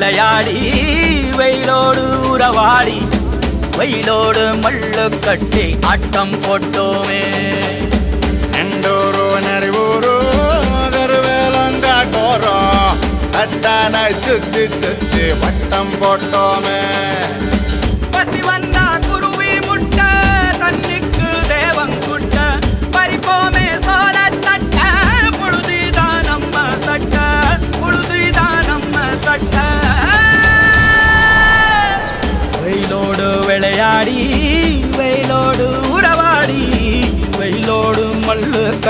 விளையாடி வெயிலோடு உறவாடி வெயிலோடு மல்லு கட்டி ஆட்டம் போட்டோமே. நண்டோரோ நறிவோரோ கருவேலங்காட்டோரோ அத்தான சுத்தி சுத்தி வட்டம் போட்டோமே. விளையாடி